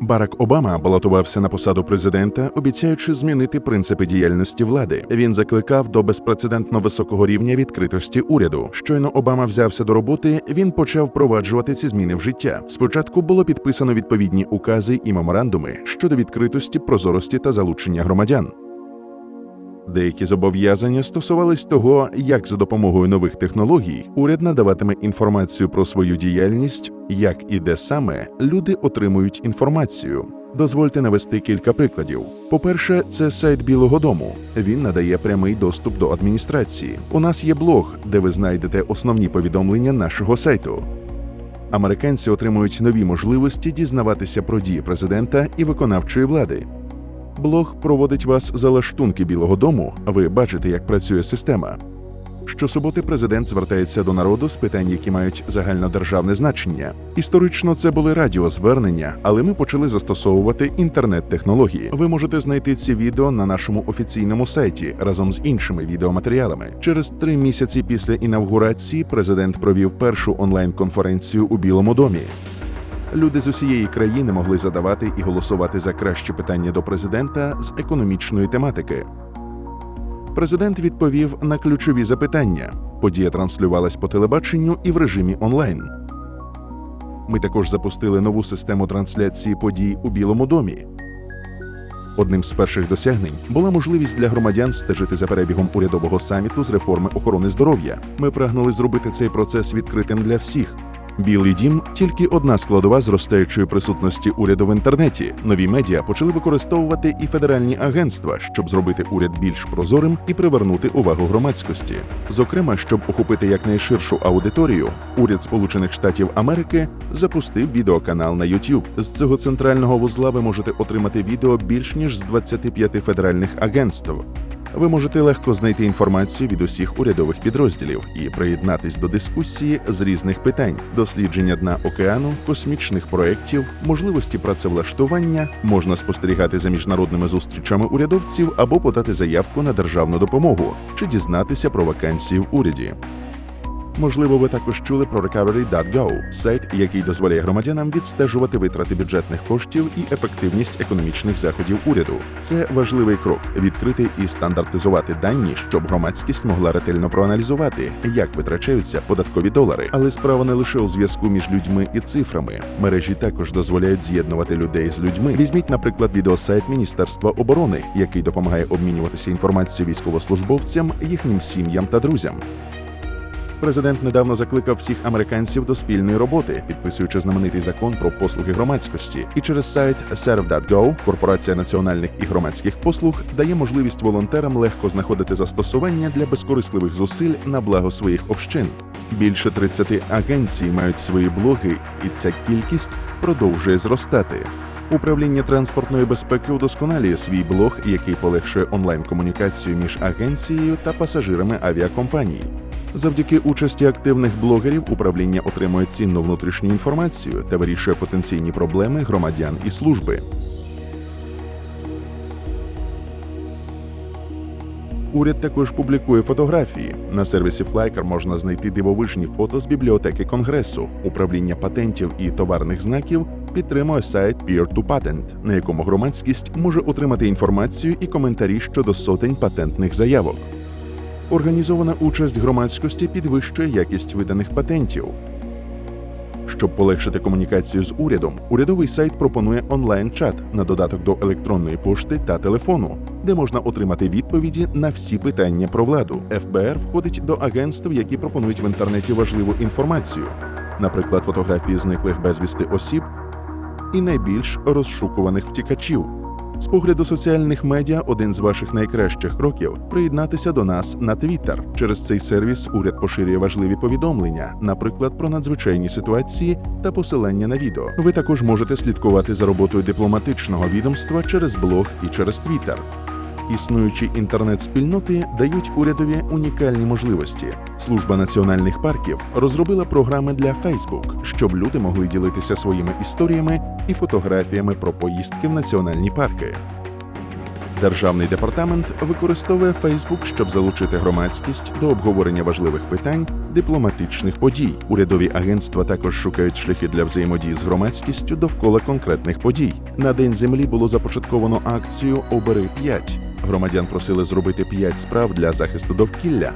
Барак Обама балотувався на посаду президента, обіцяючи змінити принципи діяльності влади. Він закликав до безпрецедентно високого рівня відкритості уряду. Щойно Обама взявся до роботи, він почав впроваджувати ці зміни в життя. Спочатку було підписано відповідні укази і меморандуми щодо відкритості, прозорості та залучення громадян. Деякі зобов'язання стосувались того, як за допомогою нових технологій уряд надаватиме інформацію про свою діяльність, як і де саме люди отримують інформацію. Дозвольте навести кілька прикладів. По-перше, це сайт Білого Дому. Він надає прямий доступ до адміністрації. У нас є блог, де ви знайдете основні повідомлення нашого сайту. Американці отримують нові можливості дізнаватися про дії президента і виконавчої влади. Блог проводить вас за лаштунки Білого Дому. Ви бачите, як працює система. Щосуботи президент звертається до народу з питань, які мають загальнодержавне значення. Історично це були радіозвернення, але ми почали застосовувати інтернет-технології. Ви можете знайти ці відео на нашому офіційному сайті разом з іншими відеоматеріалами. Через три місяці після інавгурації президент провів першу онлайн-конференцію у Білому домі. Люди з усієї країни могли задавати і голосувати за кращі питання до президента з економічної тематики. Президент відповів на ключові запитання. Подія транслювалась по телебаченню і в режимі онлайн. Ми також запустили нову систему трансляції подій у Білому домі. Одним з перших досягнень була можливість для громадян стежити за перебігом урядового саміту з реформи охорони здоров'я. Ми прагнули зробити цей процес відкритим для всіх. Білий дім тільки одна складова зростаючої присутності уряду в інтернеті. Нові медіа почали використовувати і федеральні агентства, щоб зробити уряд більш прозорим і привернути увагу громадськості. Зокрема, щоб охопити якнайширшу аудиторію, уряд Сполучених Штатів Америки запустив відеоканал на YouTube. З цього центрального вузла ви можете отримати відео більш ніж з 25 федеральних агентств. Ви можете легко знайти інформацію від усіх урядових підрозділів і приєднатись до дискусії з різних питань: дослідження дна океану, космічних проєктів, можливості працевлаштування, можна спостерігати за міжнародними зустрічами урядовців або подати заявку на державну допомогу чи дізнатися про вакансії в уряді. Можливо, ви також чули про Recovery.go – сайт, який дозволяє громадянам відстежувати витрати бюджетних коштів і ефективність економічних заходів уряду. Це важливий крок відкрити і стандартизувати дані, щоб громадськість могла ретельно проаналізувати, як витрачаються податкові долари. Але справа не лише у зв'язку між людьми і цифрами. Мережі також дозволяють з'єднувати людей з людьми. Візьміть, наприклад, відеосайт Міністерства оборони, який допомагає обмінюватися інформацією військовослужбовцям, їхнім сім'ям та друзям. Президент недавно закликав всіх американців до спільної роботи, підписуючи знаменитий закон про послуги громадськості. І через сайт Serve.go корпорація національних і громадських послуг дає можливість волонтерам легко знаходити застосування для безкорисливих зусиль на благо своїх общин. Більше 30 агенцій мають свої блоги, і ця кількість продовжує зростати. Управління транспортної безпеки удосконалює свій блог, який полегшує онлайн-комунікацію між агенцією та пасажирами авіакомпаній. Завдяки участі активних блогерів управління отримує цінну внутрішню інформацію та вирішує потенційні проблеми громадян і служби. Уряд також публікує фотографії. На сервісі Flickr можна знайти дивовижні фото з бібліотеки Конгресу. Управління патентів і товарних знаків підтримує сайт Peer-to-Patent, на якому громадськість може отримати інформацію і коментарі щодо сотень патентних заявок. Організована участь громадськості підвищує якість виданих патентів. Щоб полегшити комунікацію з урядом, урядовий сайт пропонує онлайн-чат на додаток до електронної пошти та телефону, де можна отримати відповіді на всі питання про владу. ФБР входить до агентств, які пропонують в інтернеті важливу інформацію, наприклад, фотографії зниклих безвісти осіб і найбільш розшукуваних втікачів. З погляду соціальних медіа один з ваших найкращих кроків приєднатися до нас на Twitter. Через цей сервіс уряд поширює важливі повідомлення, наприклад, про надзвичайні ситуації та посилання на відео. Ви також можете слідкувати за роботою дипломатичного відомства через блог і через Twitter. Існуючі інтернет-спільноти дають урядові унікальні можливості. Служба національних парків розробила програми для Facebook, щоб люди могли ділитися своїми історіями і фотографіями про поїздки в національні парки. Державний департамент використовує Facebook, щоб залучити громадськість до обговорення важливих питань дипломатичних подій. Урядові агентства також шукають шляхи для взаємодії з громадськістю довкола конкретних подій. На день землі було започатковано акцію Обери 5». Громадян просили зробити 5 справ для захисту довкілля.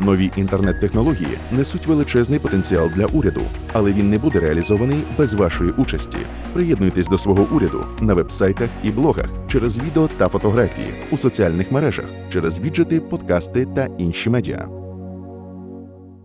Нові інтернет-технології несуть величезний потенціал для уряду, але він не буде реалізований без вашої участі. Приєднуйтесь до свого уряду на вебсайтах і блогах через відео та фотографії у соціальних мережах, через віджити, подкасти та інші медіа.